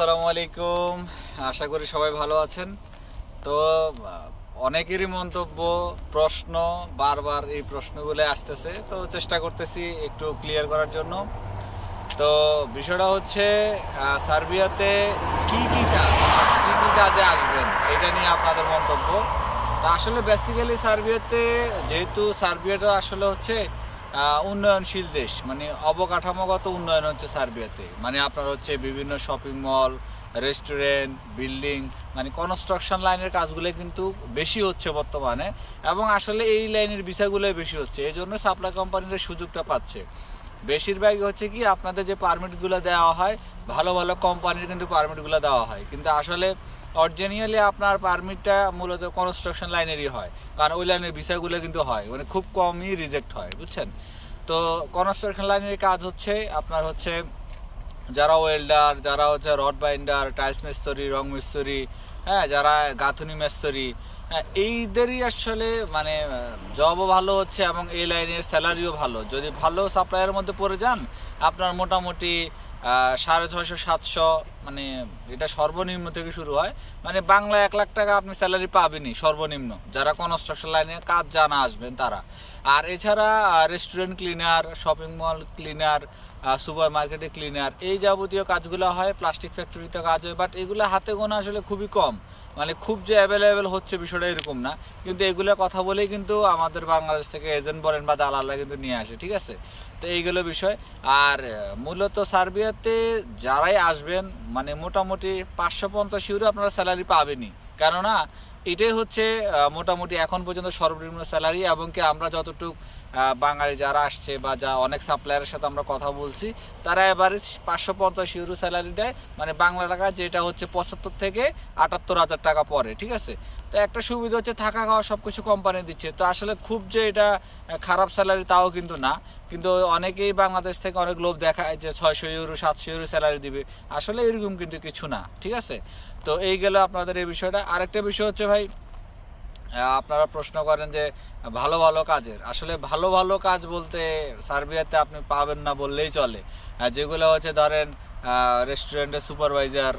আসসালামু আলাইকুম। আশা করি সবাই ভালো আছেন। তো অনেকেরই মন্তব্য, প্রশ্ন, বারবার এই প্রশ্নগুলো আসতেছে। তো চেষ্টা করতেছি একটু ক্লিয়ার করার জন্য। তো, বিষয়টা হচ্ছে সার্বিয়াতে কি কি কাজ, কি কি কাজে আসবেন? এটা নিয়ে আপনাদের মন্তব্য। তা আসলে বেসিক্যালি সার্বিয়াতে যেহেতু সার্বিয়াটা আসলে হচ্ছে উন্নয়নশীল দেশ মানে অবকাঠামোগত উন্নয়ন হচ্ছে সার্বিয়াতে। মানে আপনার হচ্ছে বিভিন্ন শপিং মল রেস্টুরেন্ট বিল্ডিং মানে কনস্ট্রাকশন লাইনের কাজগুলো কিন্তু বেশি হচ্ছে বর্তমানে এবং আসলে এই লাইনের বিষয়গুলো বেশি হচ্ছে। এই জন্য সাপ্লাই কোম্পানিরা সুযোগটা পাচ্ছে। বেশিরভাগই হচ্ছে কি, আপনাদের যে পারমিটগুলো দেওয়া হয়, ভালো ভালো কোম্পানির কিন্তু পারমিটগুলো দেওয়া হয়। কিন্তু আসলে অরিজিনালি আপনার পারমিটটা মূলত কনস্ট্রাকশন লাইনেরই হয়। কারণ ওই লাইনের বিষয়গুলো কিন্তু হয়। মানে খুব কমই রিজেক্ট হয়, বুঝছেন? তো কনস্ট্রাকশন লাইনের কাজ হচ্ছে আপনার হচ্ছে যারা ওয়েল্ডার যারা হচ্ছে রড বাইন্ডার টাইলস মিস্ত্রি রং মিস্ত্রি হ্যাঁ যারা গাঁথুনি মিস্ত্রি হ্যাঁ এইদেরই আসলে মানে জবও ভালো হচ্ছে এবং এই লাইনের স্যালারিও ভালো। যদি ভালো সাপ্লাইয়ের মধ্যে পড়ে যান, আপনার মোটামুটি সাড়ে ছয়শো, সাতশো মানে এটা সর্বনিম্ন থেকে শুরু হয়। মানে বাংলা এক লাখ টাকা আপনি স্যালারি পাবেনই সর্বনিম্ন। যারা কনস্ট্রাকশন লাইনে কাজ জানা আসবেন তারা। আর এছাড়া restaurant cleaner shopping mall cleaner super মার্কেটে ক্লিনার এই যাবতীয় কাজগুলো হয় প্লাস্টিক ফ্যাক্টরিতে কাজ হয় বাট এগুলো হাতে গোনা আসলে খুবই কম। মানে খুব যে অ্যাভেলেবেল হচ্ছে বিষয়টা এরকম না। কিন্তু এগুলো কথা বলেই কিন্তু আমাদের বাংলাদেশ থেকে এজেন্ট বলেন বা দালালরা কিন্তু নিয়ে আসে, ঠিক আছে? তো এইগুলো বিষয়। আর মূলত মূলত সার্বিয়াতে যারাই আসবেন মানে মোটামুটি পাঁচশো পঞ্চাশ ইউরো আপনারা স্যালারি পাবেনই। কেননা, এটাই হচ্ছে মোটামুটি এখন পর্যন্ত সর্বনিম্ন স্যালারি এবং কি আমরা যতটুকু বাঙালি যারা আসছে বা যা অনেক সাপ্লায়ারের সাথে আমরা কথা বলছি, তারা এবারে পাঁচশো পঞ্চাশ ইউরো স্যালারি দেয়। মানে বাংলা টাকা যেটা হচ্ছে পঁচাত্তর থেকে আটাত্তর হাজার টাকা পরে, ঠিক আছে? তো একটা সুবিধা হচ্ছে থাকা খাওয়া সব কিছু কোম্পানি দিচ্ছে। তো আসলে খুব যে এটা খারাপ স্যালারি তাও কিন্তু না। কিন্তু অনেকেই বাংলাদেশ থেকে অনেক লোভ দেখায় যে ছয়শো ইউরো, সাতশো ইউরো স্যালারি দিবে। আসলে এরকম কিন্তু কিছু না, ঠিক আছে? তো এই গেল আপনাদের এই বিষয়টা। আরেকটা বিষয় হচ্ছে ভাই আপনারা প্রশ্ন করেন যে ভালো ভালো কাজের। আসলে ভালো ভালো কাজ বলতে সার্বিয়াতে আপনি পাবেন না বললেই চলে। যেগুলো হচ্ছে ধরেন রেস্টুরেন্টের সুপারভাইজার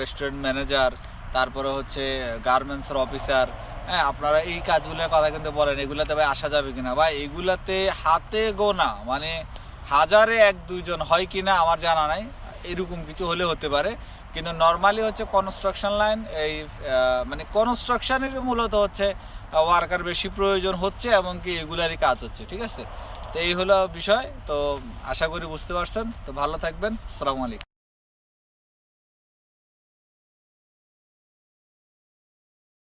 রেস্টুরেন্ট ম্যানেজার তারপরে হচ্ছে গার্মেন্টসের অফিসার হ্যাঁ আপনারা এই কাজগুলোর কথা কিন্তু বলেন, এগুলাতে ভাই আসা যাবে কিনা? ভাই, এগুলাতে হাতে গোনা মানে হাজারে এক, দুইজন হয় কিনা আমার জানা নাই, এরকম কিছু হলে হতে পারে। কিন্তু নর্মালি হচ্ছে কনস্ট্রাকশন লাইন এই মানে কনস্ট্রাকশনের মূলত হচ্ছে ওয়ার্কার বেশি প্রয়োজন হচ্ছে এবং কি এগুলারই কাজ হচ্ছে, ঠিক আছে? তো এই হলো বিষয়, তো আশা করি বুঝতে পারছেন। তো ভালো থাকবেন, আসসালামু আলাইকুম।